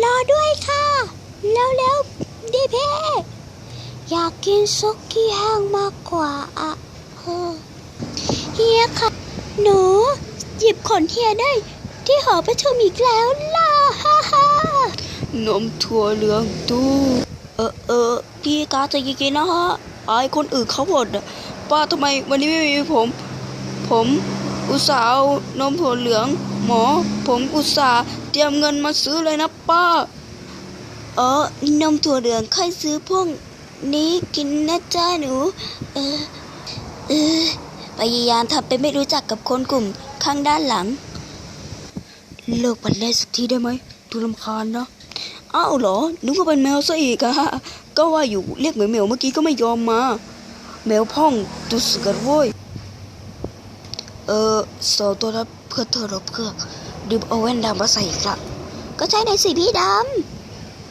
รอด้วยค่ะเร็วๆดิเพ่อยากกินซุกี้แห้งมากกว่าอะเฮียค่ะ หนู หยิบขนเฮียได้ ที่หอประชุมอีกแล้วล่ะฮ่าฮ่านมถั่วเหลืองตู้เออเออพี่กาจะกินนะฮะไอายคนอื่นเขาหมดป้าทำไมวันนี้ไม่มีผม ผมอุตส่าห์นมถั่วเหลือง หมอ ผมอุตส่าห์ เตรียมเงินมาซื้อเลยนะป้า เออนมถั่วเหลืองค่อยซื้อพวกนี้กินนะจ้าหนู เออ เออพยายามทำเป็นไม่รู้จักกับคนกลุ่มข้างด้านหลัง เลิกปันเล่สักทีได้ไหมดูลำคาญนะอ้าวเหรอนึกว่าเป็นแมวซะอีกอะก็ว่าอยู่เรียกเหมียวเหมียวเมื่อกี้ก็ไม่ยอมมา แมวพ่องดูสึกกันเว้ยเออสอตัวรับเพื่อเธอรบเพื่อ ดื่มเอาแว่นดำมาใส่อีกละก็ใช้ในสีพี่ดำ